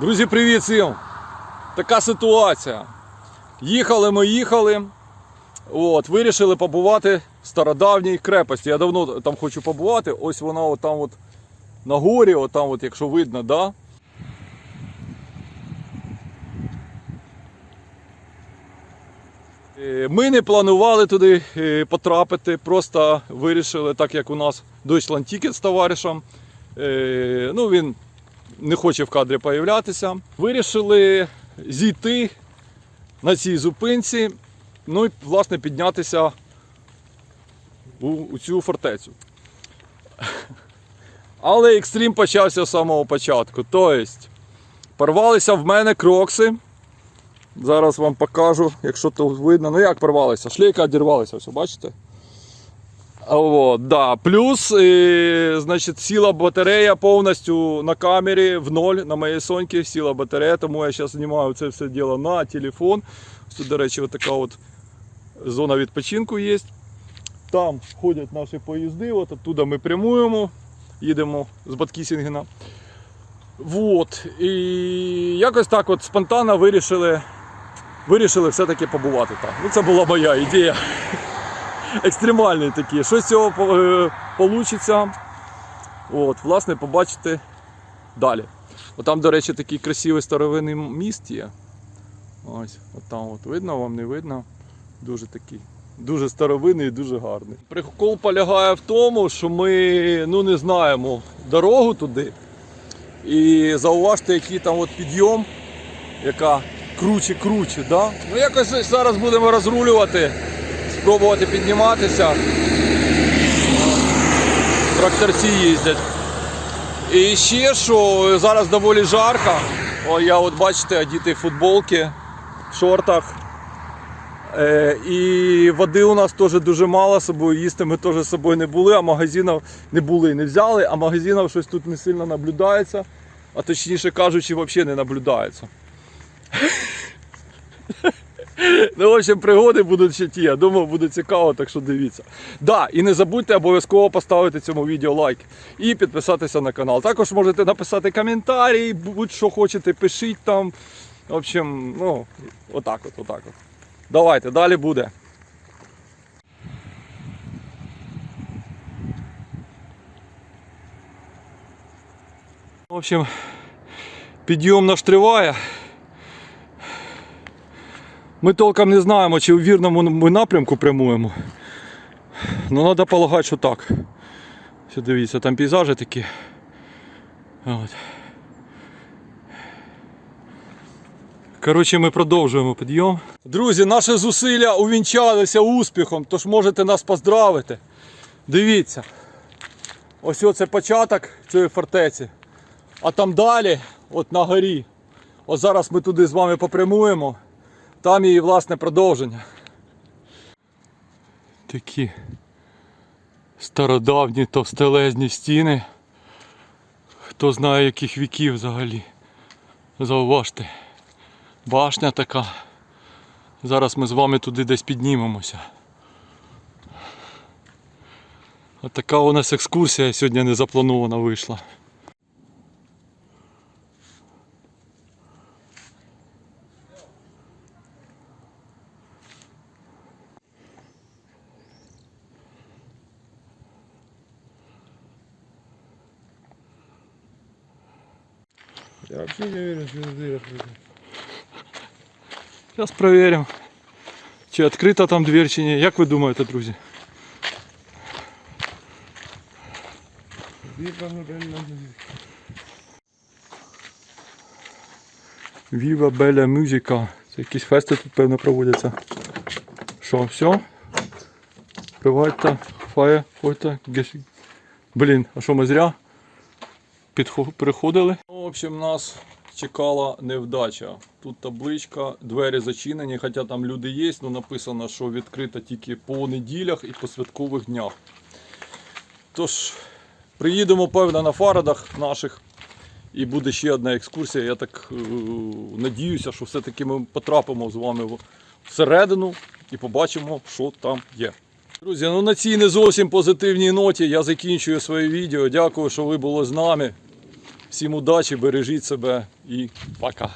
Друзі, привіт всім! Така ситуація. Їхали ми їхали. От, вирішили побувати в стародавній крепості. Я давно там хочу побувати. Ось вона от там от на горі, от там, от, якщо видно, да? Е, Ми не планували туди е, потрапити, просто вирішили, так як у нас Deutschland Ticket з товаришем. Е, Ну, він не хоче в кадрі появлятися. Вирішили зійти на цій зупинці, ну і власне піднятися у, у цю фортецю. Але екстрім почався з самого початку. Тобто, порвалися в мене крокси. Зараз вам покажу, якщо то видно. Ну як порвалися? Шлейка одірвалася, все, бачите? От, да. Плюс, е, значить, сіла батарея повністю на камері в ноль на моїй соньці сіла батарея, тому я зараз знімаю це все діло на телефон. Тут, до речі, от така от зона відпочинку є. Там ходять наші поїзди, от оттуда ми прямуємо, їдемо з Баткісінгена. Вот. І якось так от спонтанно вирішили, вирішили все-таки побувати там. Ну, це була моя ідея екстремальний такі. Що з цього вийде, от, власне, побачите далі. От там, до речі, такий красивий старовинний міст є. Ось, от там от видно, вам не видно. Дуже такий. Дуже старовинний і дуже гарний. Прикол полягає в тому, що ми ну, не знаємо дорогу туди. І зауважте, який там от підйом, яка круче-круче. Да? Ну якось зараз будемо розрулювати спробувати підніматися. Тракторці їздять. І ще що зараз доволі жарко. О, я от бачите, одітий в футболки, в шортах. Е, і води у нас теж дуже мало з собою. Їсти ми теж з собою не були, а магазинів не були, і не взяли, а магазинів щось тут не сильно наблюдається, а точніше кажучи, взагалі не наблюдається. Ну, в общем, пригоди будуть ще ті. Я думаю, буде цікаво, так що дивіться. Да, і не забудьте обов'язково поставити цьому відео лайк і підписатися на канал. Також можете написати коментарі, будь-що хочете, пишіть там. В общем, ну, отак от, отак от. Давайте, далі буде. В общем, підйом наш триває. Ми толком не знаємо, чи в вірному ми напрямку прямуємо. Ну треба полагати, що так. Все, дивіться, там пейзажі такі. От. Коротше, ми продовжуємо підйом. Друзі, наші зусилля увінчалися успіхом, тож можете нас поздравити. Дивіться. Ось оце початок цієї фортеці. А там далі, от на горі. От зараз ми туди з вами попрямуємо. Там її власне продовження. Такі стародавні товстелезні стіни. Хто знає яких віків взагалі. Зауважте. Башня така. Зараз ми з вами туди десь піднімемося. От така у нас екскурсія сьогодні не запланована вийшла. Я вообще не уверен, что дверь открыта. Зараз перевіримо, чи відкрита там двір, чи ні. Як ви думаєте, друзі? Дверь Viva Bella Musica. Це якісь фести тут, певно, проводяться. Що, все? Привайте, фає, фойте, геші. Блін, а що ми зря переходили? Ну, в общем, нас чекала невдача. Тут табличка, двері зачинені, хоча там люди є, але написано, що відкрита тільки по неділях і по святкових днях. Тож, приїдемо, певно, на фарадах наших. І буде ще одна екскурсія. Я так е, надіюся, що все-таки ми потрапимо з вами всередину і побачимо, що там є. Друзі, ну на цій не зовсім позитивній ноті я закінчую своє відео. Дякую, що ви були з нами. Всім удачі, бережіть себе і пока.